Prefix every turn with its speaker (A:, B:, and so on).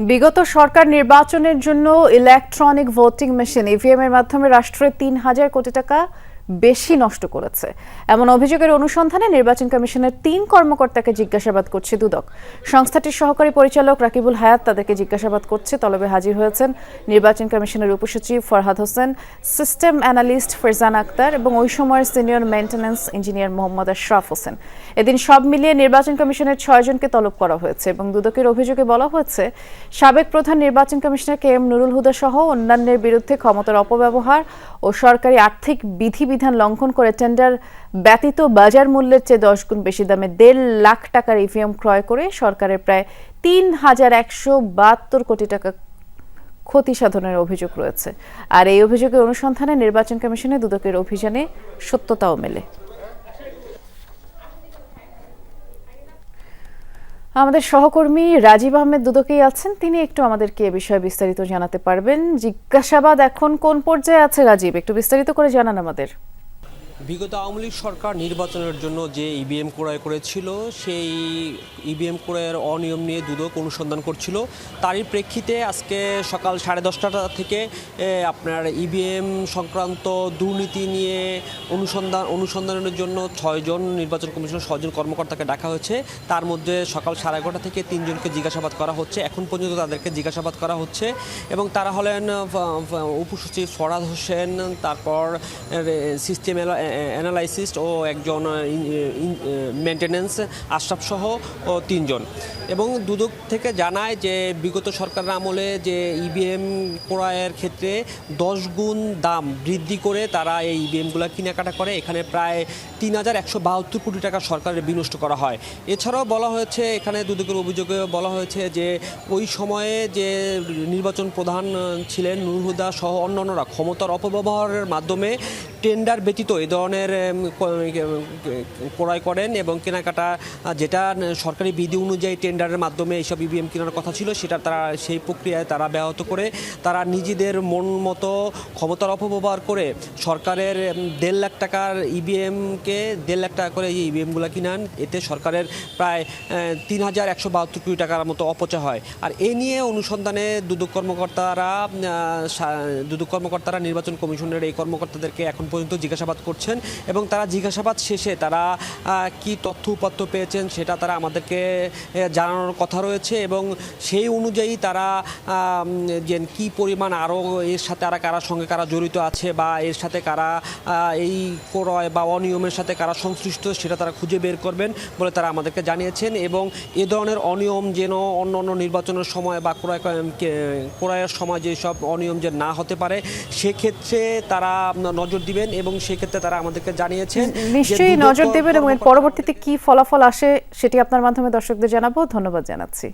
A: বিগত সরকার নির্বাচনের জন্য ইলেকট্রনিক ভোটিং মেশিন ইভিএম এর মাধ্যমে রাষ্ট্রের তিন হাজার কোটি টাকা বেশি নষ্ট করেছে। এমন অভিযোগের অনুসন্ধানে নির্বাচন কমিশনের তিন কর্মকর্তাকে জিজ্ঞাসাবাদ করছে দুদক। সংস্থাটির সহকারী পরিচালক রাকিবুল হায়াত তাদেরকে জিজ্ঞাসাবাদ করছে। তলবে হাজির হয়েছেন নির্বাচন কমিশনের উপসচিব ফরহাদ হোসেন, সিস্টেম অ্যানালিস্ট ফেরজান আক্তার এবং ওই সময়ের senior maintenance engineer Mohammad Ashraf Hossain. এদিন সব মিলিয়ে নির্বাচন কমিশনের ছয়জনকে তলব করা হয়েছে এবং দুদকের অভিযোগে বলা হয়েছে, সাবেক প্রধান নির্বাচন commissioner K M Nurul Huda সহ অন্যান্যের বিরুদ্ধে ক্ষমতার অপব্যবহার ও সরকারি আর্থিক বিধিবিধান লঙ্ঘন করে টেন্ডার ব্যতীত বাজার মূল্যের চেয়ে দশ গুণ বেশি দামে দেড় লাখ টাকার ইভিএম ক্রয় করে সরকারের প্রায় তিন হাজার একশো বাহাত্তর কোটি টাকা ক্ষতি সাধনের অভিযোগ রয়েছে। আর এই অভিযোগের অনুসন্ধানে নির্বাচন কমিশনে দুদকের অভিযানে সত্যতাও মেলে। আমাদের সহকর্মী রাজীব আহমেদ দুদকেই আছেন। তিনি একটু আমাদেরকে এ বিষয়ে বিস্তারিত জানাতে পারবেন। জিজ্ঞাসাবাদ এখন কোন পর্যায়ে আছে রাজীব? একটু বিস্তারিত করে জানান আমাদের।
B: বিগত আওয়ামী লীগ সরকার নির্বাচনের জন্য যে ইভিএম ক্রয় করেছিল, সেই ইভিএম ক্রয়ের অনিয়ম নিয়ে দুদক অনুসন্ধান করছিল। তারই প্রেক্ষিতে আজকে সকাল সাড়ে দশটা থেকে আপনার ইভিএম সংক্রান্ত দুর্নীতি নিয়ে অনুসন্ধান, অনুসন্ধানের জন্য ছয়জন নির্বাচন কমিশনের ছয়জন কর্মকর্তাকে ডাকা হয়েছে। তার মধ্যে সকাল সাড়ে এগারোটা থেকে তিনজনকে জিজ্ঞাসাবাদ করা হচ্ছে। এখন পর্যন্ত তাদেরকে জিজ্ঞাসাবাদ করা হচ্ছে এবং তারা হলেন উপসচিব ফরাদ হোসেন, তারপর সিস্টেম অ্যানালাইসিস্ট ও একজন মেনটেন্যান্স আশরাফ সহ ও তিনজন। এবং দুদক থেকে জানায় যে বিগত সরকারের আমলে যে ইভিএম ক্রয়ের ক্ষেত্রে দশ গুণ দাম বৃদ্ধি করে তারা এই ইভিএমগুলো কেনাকাটা করে। এখানে প্রায় তিন হাজার একশো বাহাত্তর কোটি টাকা সরকারের বিনষ্ট করা হয়। এছাড়াও বলা হয়েছে, এখানে দুদকের অভিযোগে বলা হয়েছে যে ওই সময়ে যে নির্বাচন প্রধান ছিলেন নুরুল হুদা সহ অন্যান্যরা ক্ষমতার অপব্যবহারের মাধ্যমে টেন্ডার ব্যতীত এ ধরনের ক্রয় করেন এবং কেনাকাটা যেটা সরকারি বিধি অনুযায়ী টেন্ডারের মাধ্যমে এইসব ইভিএম কেনার কথা ছিল, সেটা তারা, সেই প্রক্রিয়ায় তারা ব্যাহত করে, তারা নিজেদের মন মতো ক্ষমতার অপব্যবহার করে সরকারের দেড় লাখ টাকার ইভিএমকে দেড় লাখ টাকা করে এই ইভিএমগুলো কিনান, এতে সরকারের প্রায় তিন হাজার একশো বাহাত্তর কোটি টাকার মতো অপচয় হয়। আর এ নিয়ে অনুসন্ধানে দুদক কর্মকর্তারা দুদক কর্মকর্তারা, নির্বাচন কমিশনের এই কর্মকর্তাদেরকে এখন পর্যন্ত জিজ্ঞাসাবাদ করছেন এবং তারা জিজ্ঞাসাবাদ শেষে তারা কি তথ্য উপাত্ত পেয়েছেন সেটা তারা আমাদেরকে জানানোর কথা রয়েছে এবং সেই অনুযায়ী তারা যে কি পরিমাণ আরও এর সাথে আর কারা সঙ্গে কারা জড়িত আছে বা এর সাথে কারা এই ক্রয় বা অনিয়মের সাথে কারা সংশ্লিষ্ট সেটা তারা খুঁজে বের করবেন বলে তারা আমাদেরকে জানিয়েছেন এবং এ ধরনের অনিয়ম যেন অন্য অন্য নির্বাচনের সময় বা ক্রয় ক্রয়ের সময় যেসব অনিয়ম যে না হতে পারে, সেক্ষেত্রে তারা নজর দিবেন এবং সেক্ষেত্রে তারা আমাদেরকে জানিয়েছেন
A: নিশ্চয়ই নজর দেবেন এবং এর পরবর্তীতে কি ফলাফল আসে সেটি আপনার মাধ্যমে দর্শকদের জানাব। ধন্যবাদ জানাচ্ছি।